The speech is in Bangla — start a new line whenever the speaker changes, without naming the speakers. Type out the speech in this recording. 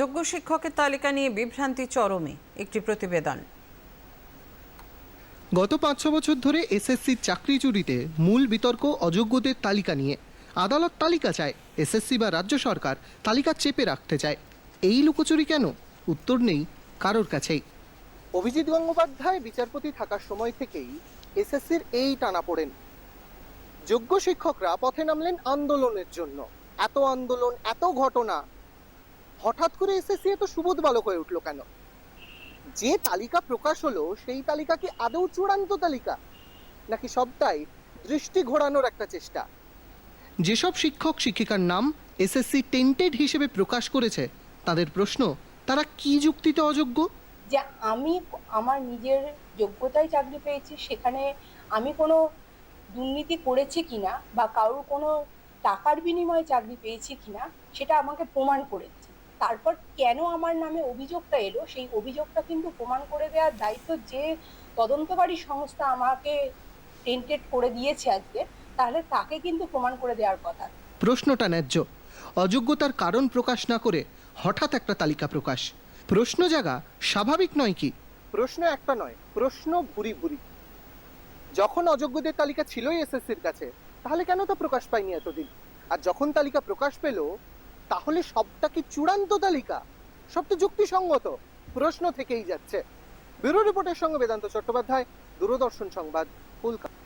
যোগ্য শিক্ষকের তালিকা নিয়ে বিভ্রান্তি চরমে একটি প্রতিবেদন।
গত পাঁচ ছ বছর ধরে এসএসসির চাকরি চুরিতে মূল বিতর্ক অযোগ্যদের তালিকা নিয়ে। আদালত তালিকা চায় এসএসসি বা রাজ্য সরকার তালিকা চেপে রাখতে চায়। এই লুকোচুরি কেন? উত্তর নেই কারোর কাছেই। অভিজিৎ গঙ্গোপাধ্যায় বিচারপতি থাকার সময় থেকেই এসএসসির এই টানা পড়েন। যোগ্য শিক্ষকরা পথে নামলেন আন্দোলনের জন্য। এত আন্দোলন এত ঘটনা হঠাৎ করে এসএসসি এত সুবোধ বালক হয়ে উঠল কেন? যে তালিকা প্রকাশ হলো, সেই তালিকা কি আদৌ চূড়ান্ত তালিকা? নাকি সবটাই দৃষ্টি ঘোরানোর একটা চেষ্টা? যেসব শিক্ষক শিক্ষিকার নাম এসএসসি টেন্টেড হিসেবে প্রকাশ করেছে, তাদের প্রশ্ন, তারা কি যুক্তিতে অযোগ্য?
যে আমি আমার নিজের যোগ্যতায় চাকরি পেয়েছি, সেখানে আমি কোনো দুর্নীতি করেছি কিনা বা কারোর কোনো টাকার বিনিময়ে চাকরি পেয়েছি কিনা, সেটা আমাকে প্রমাণ করেছে। তারপর কেন আমার নামে অভিযোগটা এলো? সেই অভিযোগটা কিন্তু প্রমাণ করে দেওয়ার দায়িত্ব যে তদন্তকারী সংস্থা আমাকে টেন্টেড করে দিয়েছে আজকে তাহলে তাকে কিন্তু প্রমাণ করে দেওয়ার কথা।
প্রশ্নটা ন্যায্য। অযোগ্যতার কারণ প্রকাশ না করে হঠাৎ একটা তালিকা প্রকাশ। প্রশ্ন জাগা স্বাভাবিক নয় কি? প্রশ্ন একটা নয় প্রশ্ন ভুরি ভুরি। যখন অযোগ্যদের তালিকা ছিলই এসএসসির কাছে তাহলে কেন তো প্রকাশ পায়নি এতদিন? আর যখন তালিকা প্রকাশ পেল তাহলে সবটা কি চূড়ান্ত তালিকা? সব তো যুক্তিসঙ্গত? প্রশ্ন থেকেই যাচ্ছে। ব্যুরো রিপোর্টের সঙ্গে বেদান্ত চট্টোপাধ্যায়, দূরদর্শন সংবাদ, কলকাতা।